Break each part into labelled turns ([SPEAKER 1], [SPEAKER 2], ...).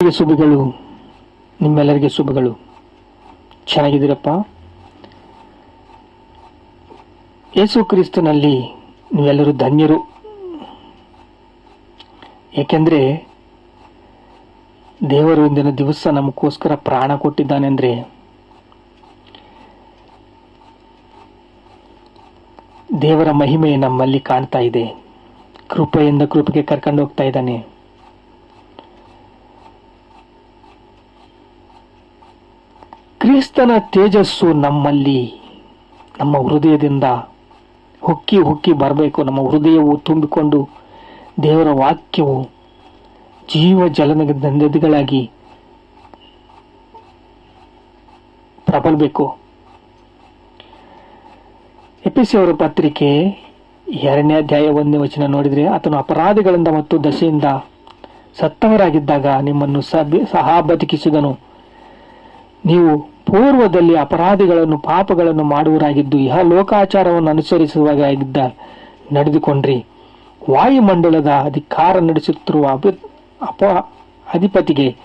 [SPEAKER 1] ಶುಭಗಳು. ನಿಮ್ಮೆಲ್ಲರಿಗೆ ಶುಭಗಳು. ಚೆನ್ನಾಗಿದ್ದೀರಪ್ಪ? ಯೇಸು ಕ್ರಿಸ್ತನಲ್ಲಿ ನೀವೆಲ್ಲರೂ ಧನ್ಯರು. ಏಕೆಂದರೆ ದೇವರು ಇಂದಿನ ದಿವಸ ನಮಗೋಸ್ಕರ ಪ್ರಾಣ ಕೊಟ್ಟಿದ್ದಾನೆ ಅಂದರೆ ದೇವರ ಮಹಿಮೆ ನಮ್ಮಲ್ಲಿ ಕಾಣ್ತಾ ಇದೆ. ಕೃಪೆಯಿಂದ ಕೃಪೆಗೆ ಕರ್ಕೊಂಡು ಹೋಗ್ತಾ ಇದ್ದಾನೆ. ಕ್ರಿಸ್ತನ ತೇಜಸ್ಸು ನಮ್ಮಲ್ಲಿ, ನಮ್ಮ ಹೃದಯದಿಂದ ಹುಕ್ಕಿ ಹುಕ್ಕಿ ಬರಬೇಕು. ನಮ್ಮ ಹೃದಯವು ತುಂಬಿಕೊಂಡು ದೇವರ ವಾಕ್ಯವು ಜೀವ ಜಲನ ನದಿಗಳಾಗಿ ಪ್ರಬಲಬೇಕು. ಎಪಿಸಿ ಅವರ ಪತ್ರಿಕೆ ಎರಡನೇ ಅಧ್ಯಾಯ ಒಂದನೇ ವಚನ ನೋಡಿದರೆ, ಆತನು ಅಪರಾಧಿಗಳಿಂದ ಮತ್ತು ದಶೆಯಿಂದ ಸತ್ತವರಾಗಿದ್ದಾಗ ನಿಮ್ಮನ್ನು ಸಹ ಬದುಕಿಸಿದನು. ನೀವು ಪೂರ್ವದಲ್ಲಿ ಅಪರಾಧಿಗಳನ್ನು, ಪಾಪಗಳನ್ನು ಮಾಡುವರಾಗಿದ್ದು ಇಹ ಲೋಕಾಚಾರವನ್ನು ಅನುಸರಿಸುವಾಗಿದ್ದ ನಡೆದುಕೊಂಡ್ರಿ. ವಾಯುಮಂಡಲದ ಅಧಿಕಾರ ನಡೆಸುತ್ತಿರುವ ಅಭಿ ಅಪ, ಅಧಿಪತಿಗೆ,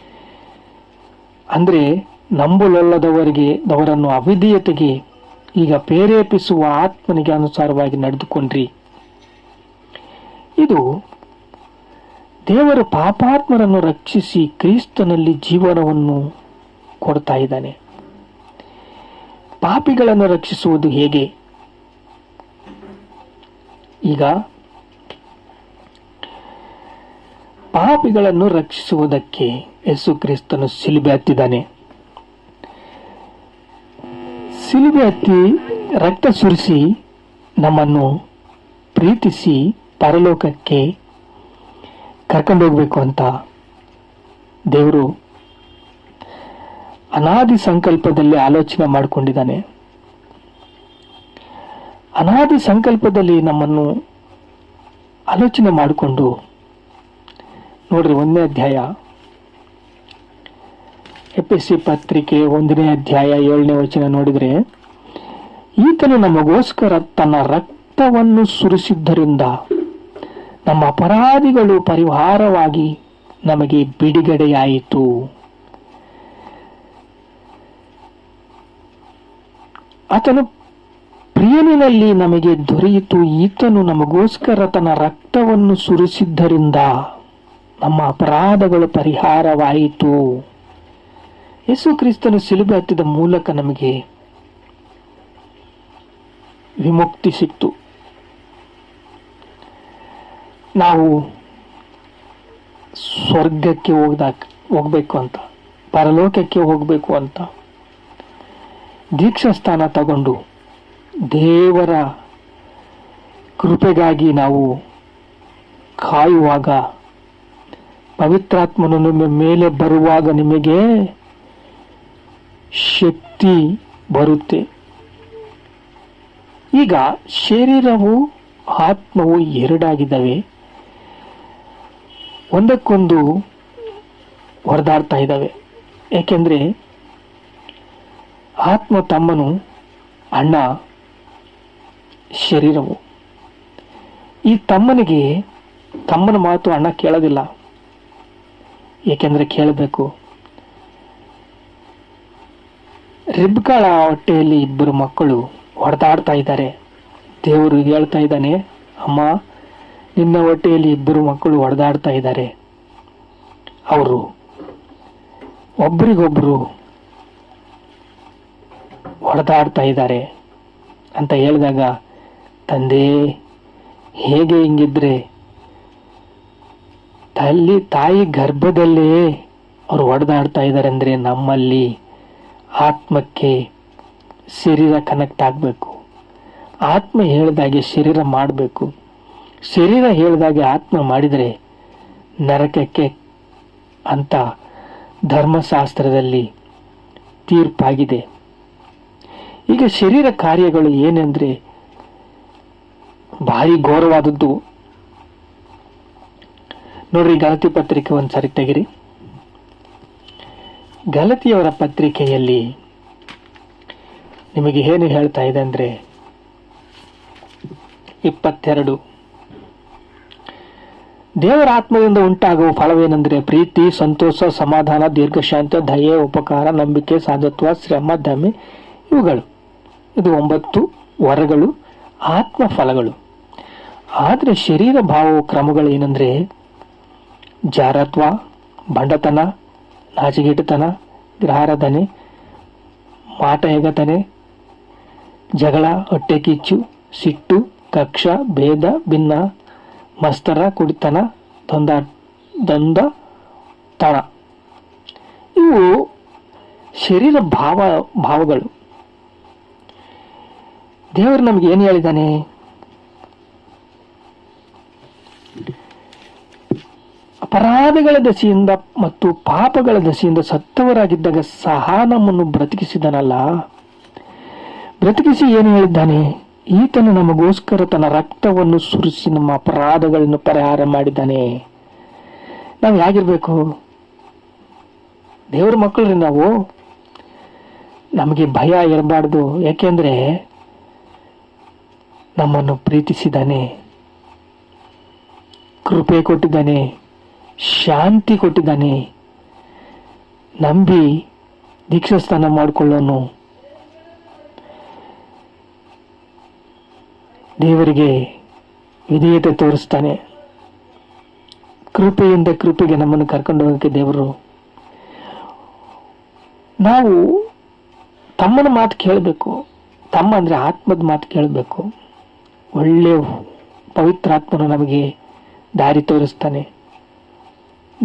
[SPEAKER 1] ಅಂದರೆ ನಂಬಲೊಲ್ಲದವರಿಗೆ, ಅವರನ್ನು ಅವಿಧೇಯತೆಗೆ ಈಗ ಪ್ರೇರೇಪಿಸುವ ಆತ್ಮನಿಗೆ ಅನುಸಾರವಾಗಿ ನಡೆದುಕೊಂಡ್ರಿ. ಇದು ದೇವರು ಪಾಪಾತ್ಮರನ್ನು ರಕ್ಷಿಸಿ ಕ್ರಿಸ್ತನಲ್ಲಿ ಜೀವನವನ್ನು ಕೊಡ್ತಾ ಇದ್ದಾನೆ. ಪಾಪಿಗಳನ್ನು ರಕ್ಷಿಸುವುದು ಹೇಗೆ? ಈಗ ಪಾಪಿಗಳನ್ನು ರಕ್ಷಿಸುವುದಕ್ಕೆ ಯೇಸು ಕ್ರಿಸ್ತನು ಸಿಲುಬೆ ಹತ್ತಿದ್ದಾನೆ. ಸಿಲುಬೆ ಹತ್ತಿ ರಕ್ತ ಸುರಿಸಿ ನಮ್ಮನ್ನು ಪ್ರೀತಿಸಿ ಪರಲೋಕಕ್ಕೆ ಕರ್ಕೊಂಡು ಹೋಗ್ಬೇಕು ಅಂತ ದೇವರು ಅನಾದಿ ಸಂಕಲ್ಪದಲ್ಲಿ ಆಲೋಚನೆ ಮಾಡಿಕೊಂಡಿದ್ದಾನೆ. ಅನಾದಿ ಸಂಕಲ್ಪದಲ್ಲಿ ನಮ್ಮನ್ನು ಆಲೋಚನೆ ಮಾಡಿಕೊಂಡು, ನೋಡ್ರಿ ಒಂದನೇ ಅಧ್ಯಾಯ ಎಫ್ ಎಸ್ ಸಿ ಪತ್ರಿಕೆ ಒಂದನೇ ಅಧ್ಯಾಯ ಏಳನೇ ವಚನ ನೋಡಿದ್ರೆ, ಈತನು ನಮಗೋಸ್ಕರ ತನ್ನ ರಕ್ತವನ್ನು ಸುರಿಸಿದ್ದರಿಂದ ನಮ್ಮ ಅಪರಾಧಿಗಳು ಪರಿಹಾರವಾಗಿ ನಮಗೆ ಬಿಡುಗಡೆಯಾಯಿತು. ಆತನು, ಪ್ರಿಯನಿನಲ್ಲಿ ನಮಗೆ ದೊರೆಯಿತು ಈತನು ನಮಗೋಸ್ಕರ ತನ್ನ ರಕ್ತವನ್ನು ಸುರಿಸಿದ್ದರಿಂದ ನಮ್ಮ ಅಪರಾಧಗಳು ಪರಿಹಾರವಾಯಿತು. ಯೇಸು ಕ್ರಿಸ್ತನು ಸಿಲುಬೆ ಹತ್ತಿದ ಮೂಲಕ ನಮಗೆ ವಿಮುಕ್ತಿ ಸಿಕ್ತು. ನಾವು ಸ್ವರ್ಗಕ್ಕೆ ಹೋಗ್ದಾಕ ಹೋಗ್ಬೇಕು ಅಂತ, ಪರಲೋಕಕ್ಕೆ ಹೋಗ್ಬೇಕು ಅಂತ ದೀಕ್ಷಾ ಸ್ಥಾನ ತಗೊಂಡು ದೇವರ ಕೃಪೆಗಾಗಿ ನಾವು ಕಾಯುವಾಗ ಪವಿತ್ರಾತ್ಮನು ನಿಮ್ಮ ಮೇಲೆ ಬರುವಾಗ ನಿಮಗೆ ಶಕ್ತಿ ಬರುತ್ತೆ. ಈಗ ಶರೀರವು ಆತ್ಮವು ಎರಡಾಗಿದ್ದಾವೆ. ಒಂದಕ್ಕೊಂದು ಹೊರದಾಡ್ತಾ ಇದ್ದಾವೆ. ಏಕೆಂದರೆ ಆತ್ಮ ತಮ್ಮನು, ಅಣ್ಣ, ಶರೀರವು. ಈ ತಮ್ಮನಿಗೆ ತಮ್ಮನ ಮಾತು ಅಣ್ಣ ಕೇಳೋದಿಲ್ಲ. ಏಕೆಂದರೆ ಕೇಳಬೇಕು. ರಿಬ್ಗಳ ಹೊಟ್ಟೆಯಲ್ಲಿ ಇಬ್ಬರು ಮಕ್ಕಳು ಹೊಡೆದಾಡ್ತಾ ಇದ್ದಾರೆ. ದೇವರು ಹೇಳ್ತಾ ಇದ್ದಾನೆ, ಅಮ್ಮ, ನಿನ್ನ ಹೊಟ್ಟೆಯಲ್ಲಿ ಇಬ್ಬರು ಮಕ್ಕಳು ಹೊಡೆದಾಡ್ತಾ ಇದ್ದಾರೆ. ಅವರು ಒಬ್ರಿಗೊಬ್ರು ಹೊಡೆದಾಡ್ತಾ ಇದ್ದಾರೆ ಅಂತ ಹೇಳಿದಾಗ, ತಂದೆ, ಹೇಗೆ ಹಿಂಗಿದ್ರೆ? ತಲ್ಲಿ ತಾಯಿ ಗರ್ಭದಲ್ಲೇ ಅವರು ಹೊಡೆದಾಡ್ತಾ ಇದ್ದಾರೆ ಅಂದರೆ ನಮ್ಮಲ್ಲಿ ಆತ್ಮಕ್ಕೆ ಶರೀರ ಕನೆಕ್ಟ್ ಆಗಬೇಕು. ಆತ್ಮ ಹೇಳಿದಾಗೆ ಶರೀರ ಮಾಡಬೇಕು. ಶರೀರ ಹೇಳಿದಾಗೆ ಆತ್ಮ ಮಾಡಿದರೆ ನರಕಕ್ಕೆ ಅಂತ ಧರ್ಮಶಾಸ್ತ್ರದಲ್ಲಿ ತೀರ್ಪಾಗಿದೆ. ಈಗ ಶರೀರ ಕಾರ್ಯಗಳು ಏನೆಂದ್ರೆ ಭಾರಿ ಘೋರವಾದದ್ದು. ನೋಡ್ರಿ ಗಲತಿ ಪತ್ರಿಕೆ ಒಂದ್ಸರಿ ತೆಗಿರಿ. ಗಲತಿಯವರ ಪತ್ರಿಕೆಯಲ್ಲಿ ನಿಮಗೆ ಏನು ಹೇಳ್ತಾ ಇದೆ ಅಂದ್ರೆ ಇಪ್ಪತ್ತೆರಡು. ದೇವರ ಆತ್ಮದಿಂದ ಉಂಟಾಗುವ ಫಲವೇನೆಂದರೆ ಪ್ರೀತಿ, ಸಂತೋಷ, ಸಮಾಧಾನ, ದೀರ್ಘಶಾಂತ, ದಯೆ, ಉಪಕಾರ, ನಂಬಿಕೆ, ಸಾಧುತ್ವ, ಶ್ರಮ ದಮೆ ಇವುಗಳು. ಇದು ಒಂಬತ್ತು ವರಗಳು ಆತ್ಮ ಫಲಗಳು ಆದರೆ ಶರೀರ ಭಾವ ಕ್ರಮಗಳು ಏನಂದರೆ ಜಾರತ್ವ, ಬಂಡತನ ನಾಚಿಗೆಟತನ ಗ್ರಹಾರಾಧನೆ ಮಾಟ ಎಗತನೆ ಜಗಳ ಹೊಟ್ಟೆ ಕಿಚ್ಚು ಸಿಟ್ಟು, ಕಕ್ಷ, ಭೇದ, ಭಿನ್ನ, ಮಸ್ತರ, ಕುಡಿತನ ದೊಂದ ದೊಂದ ತಣ ಇವು ಶರೀರ ಭಾವ, ಭಾವಗಳು. ದೇವರು ನಮ್ಗೆ ಏನು ಹೇಳಿದ್ದಾನೆ ಅಪರಾಧಗಳ ದಸೆಯಿಂದ ಮತ್ತು ಪಾಪಗಳ ದಸೆಯಿಂದ ಸತ್ತವರಾಗಿದ್ದಾಗ ಸಹ ನಮ್ಮನ್ನು ಬ್ರತಿಕಿಸಿದನಲ್ಲ? ಬ್ರತಿಕಿಸಿ ಏನು ಹೇಳಿದ್ದಾನೆ? ಈತನು ನಮಗೋಸ್ಕರ ತನ್ನ ರಕ್ತವನ್ನು ಸುರಿಸಿ ನಮ್ಮ ಅಪರಾಧಗಳನ್ನು ಪರಿಹಾರ ಮಾಡಿದ್ದಾನೆ. ನಾವು ಹೇಗಿರ್ಬೇಕು? ದೇವರ ಮಕ್ಕಳ್ರಿ ನಾವು. ನಮಗೆ ಭಯ ಇರಬಾರ್ದು. ಯಾಕೆಂದ್ರೆ ನಮ್ಮನ್ನು ಪ್ರೀತಿಸಿದ್ದಾನೆ. ಕೃಪೆ ಕೊಟ್ಟಿದ್ದಾನೆ. ಶಾಂತಿ ಕೊಟ್ಟಿದ್ದಾನೆ. ನಂಬಿ ದೀಕ್ಷಾಸ್ನಾನ ಮಾಡಿಕೊಳ್ಳೋನು. ದೇವರಿಗೆ ವಿಧೇಯತೆ ತೋರಿಸ್ತಾನೆ. ಕೃಪೆಯಿಂದ ಕೃಪೆಗೆ ನಮ್ಮನ್ನು ಕರ್ಕೊಂಡು ಹೋಗಕ್ಕೆ ದೇವರು. ನಾವು ತಮ್ಮನ ಮಾತು ಕೇಳಬೇಕು. ತಮ್ಮ ಅಂದರೆ ಆತ್ಮದ ಮಾತು ಕೇಳಬೇಕು. ಒಳ್ಳೆಯ ಪವಿತ್ರಾತ್ಮನು ನಮಗೆ ದಾರಿ ತೋರಿಸ್ತಾನೆ.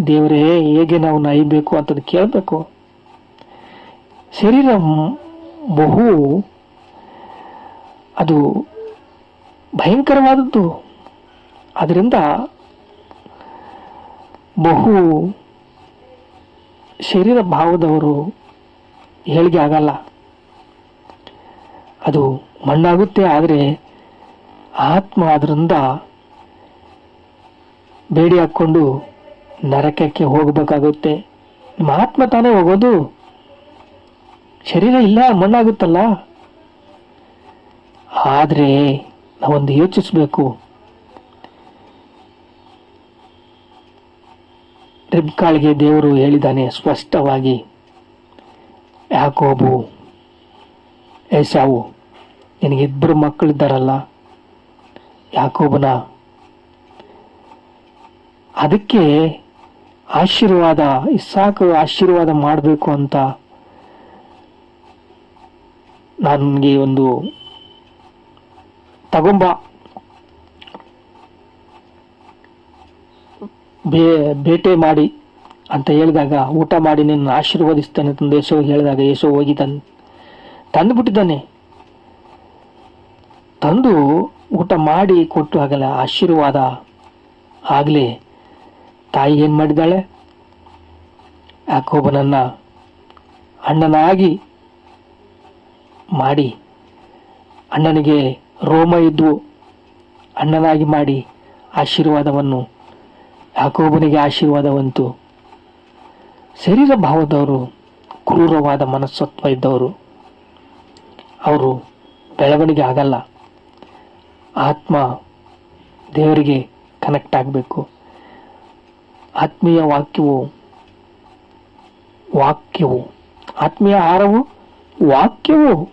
[SPEAKER 1] ದೇವರೇ, ಹೇಗೆ ನಾವು ನಾಯಬೇಕು ಅಂತದ್ದು ಕೇಳಬೇಕು. ಶರೀರ ಬಹು, ಅದು ಭಯಂಕರವಾದದ್ದು. ಅದರಿಂದ ಬಹು ಶರೀರ ಭಾವದವರು ಹೇಳಿಗೆ ಆಗಲ್ಲ. ಅದು ಮಣ್ಣಾಗುತ್ತೆ, ಆದರೆ ಆತ್ಮ ಅದರಿಂದ ಬೇಡಿ ಹಾಕ್ಕೊಂಡು ನರಕಕ್ಕೆ ಹೋಗಬೇಕಾಗುತ್ತೆ. ನಿಮ್ಮ ಆತ್ಮ ತಾನೇ ಹೋಗೋದು. ಶರೀರ ಇಲ್ಲ, ಮಣ್ಣಾಗುತ್ತಲ್ಲ. ಆದರೆ ನಾವೊಂದು ಯೋಚಿಸಬೇಕು. ರಿಬ್ಕಾಳಿಗೆ ದೇವರು ಹೇಳಿದ್ದಾನೆ ಸ್ಪಷ್ಟವಾಗಿ, ಯಾಕೋಬು, ಏಸಾವು ನಿನಗಿಬ್ಬರು ಮಕ್ಕಳಿದ್ದಾರಲ್ಲ. ಯಾಕೋಬನ. ಅದಕ್ಕೆ ಆಶೀರ್ವಾದ ಇಸಾಕು ಆಶೀರ್ವಾದ ಮಾಡಬೇಕು ಅಂತ ನನಗೆ ಒಂದು ತಗೊಂಬ. ಬೇ, ಬೇಟೆ ಮಾಡಿ ಅಂತ ಹೇಳಿದಾಗ, ಊಟ ಮಾಡಿ ನಿನ್ನ ಆಶೀರ್ವಾದಿಸ್ತಾನೆ ತಂದು ಯಶೋ ಹೇಳಿದಾಗ ಯಶೋ ಹೋಗಿ ತಂದು ತಂದು ಬಿಟ್ಟಿದ್ದಾನೆ ತಂದು ಊಟ ಮಾಡಿ ಕೊಟ್ಟು ಆಗಲ್ಲ ಆಶೀರ್ವಾದ ಆಗಲಿ. ತಾಯಿ ಏನು ಮಾಡಿದ್ದಾಳೆ? ಯಾಕೋಬನನ್ನ ಅಣ್ಣನಾಗಿ ಮಾಡಿ, ಅಣ್ಣನಿಗೆ ರೋಮ ಇದ್ದು ಅಣ್ಣನಾಗಿ ಮಾಡಿ ಆಶೀರ್ವಾದವನ್ನು, ಯಾಕೋಬನಿಗೆ ಆಶೀರ್ವಾದವಂತು. ಶರೀರ ಭಾವದವರು, ಕ್ರೂರವಾದ ಮನಸ್ಸತ್ವ ಇದ್ದವರು. ಅವರು ಬೆಳವಣಿಗೆ ಆಗಲ್ಲ. ಆತ್ಮ ದೇವರಿಗೆ ಕನೆಕ್ಟ್ ಆಗಬೇಕು. ಆತ್ಮೀಯ ವಾಕ್ಯವು ವಾಕ್ಯವು, ಆತ್ಮೀಯ ಆಹಾರವು ವಾಕ್ಯವು.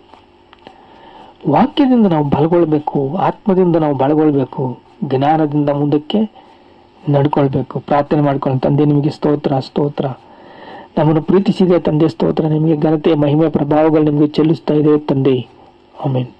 [SPEAKER 1] ವಾಕ್ಯದಿಂದ ನಾವು ಬಲಗೊಳ್ಬೇಕು ಆತ್ಮದಿಂದ ನಾವು ಬಲಗೊಳ್ಬೇಕು ಜ್ಞಾನದಿಂದ ಮುಂದಕ್ಕೆ ನಡ್ಕೊಳ್ಬೇಕು, ಪ್ರಾರ್ಥನೆ ಮಾಡ್ಕೊಂಡು ತಂದೆ ನಿಮಗೆ ಸ್ತೋತ್ರ ಸ್ತೋತ್ರ. ನಮ್ಮನ್ನು ಪ್ರೀತಿಸಿದೆ ತಂದೆ, ಸ್ತೋತ್ರ. ನಿಮಗೆ ಘನತೆ ಮಹಿಮೆ, ಪ್ರಭಾವಗಳು ನಿಮಗೆ ಚೆಲ್ಲಿಸ್ತಾ ಇದೆ ತಂದೆ. ಆಮೇನ್.